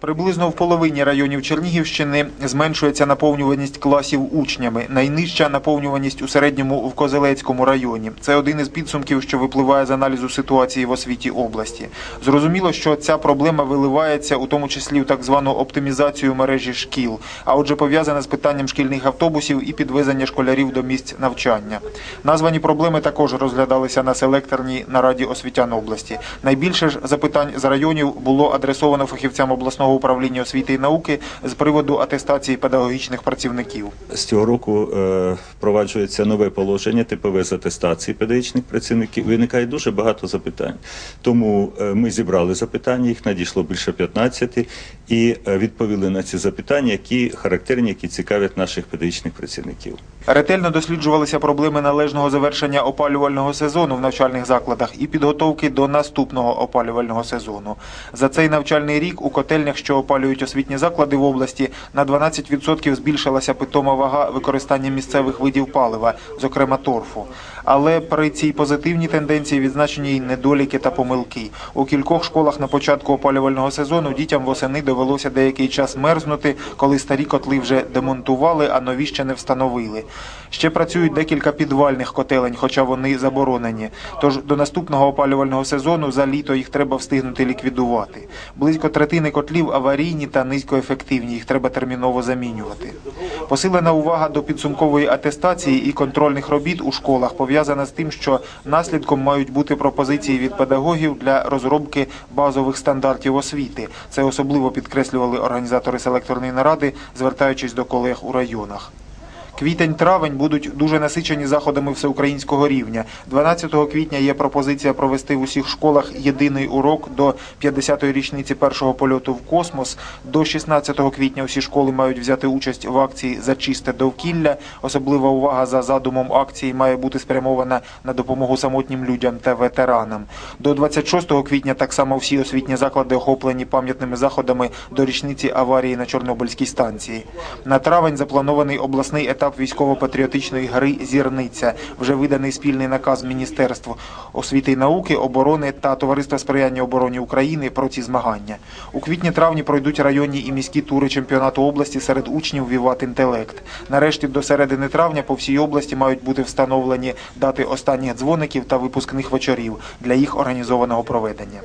Приблизно в половині районів Чернігівщини зменшується наповнюваність класів учнями. Найнижча наповнюваність у середньому в Козелецькому районі. Це один із підсумків, що випливає з аналізу ситуації в освіті області. Зрозуміло, що ця проблема виливається у тому числі в так звану оптимізацію мережі шкіл, а отже пов'язана з питанням шкільних автобусів і підвезення школярів до місць навчання. Названі проблеми також розглядалися на селекторній нараді освітян області. Найбільше ж запитань з районів було адресовано фахівцям обласного управління освіти і науки з приводу атестації педагогічних працівників. З цього року е, впроваджується нове положення типове з атестації педагогічних працівників. Виникає дуже багато запитань. Тому е, ми зібрали запитання, їх надійшло більше 15, і е, відповіли на ці запитання, які характерні, які цікавлять наших педагогічних працівників. Ретельно досліджувалися проблеми належного завершення опалювального сезону в навчальних закладах і підготовки до наступного опалювального сезону. За цей навчальний рік у котельнях, що опалюють освітні заклади в області, на 12% збільшилася питома вага використання місцевих видів палива, зокрема торфу. Але при цій позитивній тенденції відзначені й недоліки та помилки. У кількох школах на початку опалювального сезону дітям восени довелося деякий час мерзнути, коли старі котли вже демонтували, а нові ще не встановили. Ще працюють декілька підвальних котелень, хоча вони заборонені. Тож до наступного опалювального сезону за літо їх треба встигнути ліквідувати. Близько третини котлів аварійні та низькоефективні, їх треба терміново замінювати. Посилена увага до підсумкової атестації і контрольних робіт у школах пов'язана з тим, що наслідком мають бути пропозиції від педагогів для розробки базових стандартів освіти. Це особливо підкреслювали організатори селекторної наради, звертаючись до колег у районах. Квітень-травень будуть дуже насичені заходами всеукраїнського рівня. 12 квітня є пропозиція провести в усіх школах єдиний урок до 50-ї річниці першого польоту в космос. До 16 квітня усі школи мають взяти участь в акції за чисте довкілля. Особлива увага за задумом акції має бути спрямована на допомогу самотнім людям та ветеранам. До 26 квітня так само всі освітні заклади охоплені пам'ятними заходами до річниці аварії на Чорнобильській станції. На травень запланований обласний етап військово-патріотичної гри Зірниця. Вже виданий спільний наказ Міністерств освіти і науки, оборони та Товариства сприяння обороні України про ці змагання. У квітні-травні пройдуть районні і міські тури чемпіонату області серед учнів Віват Інтелект. Нарешті до середини травня по всій області мають бути встановлені дати останніх дзвоників та випускних вечорів для їх організованого проведення.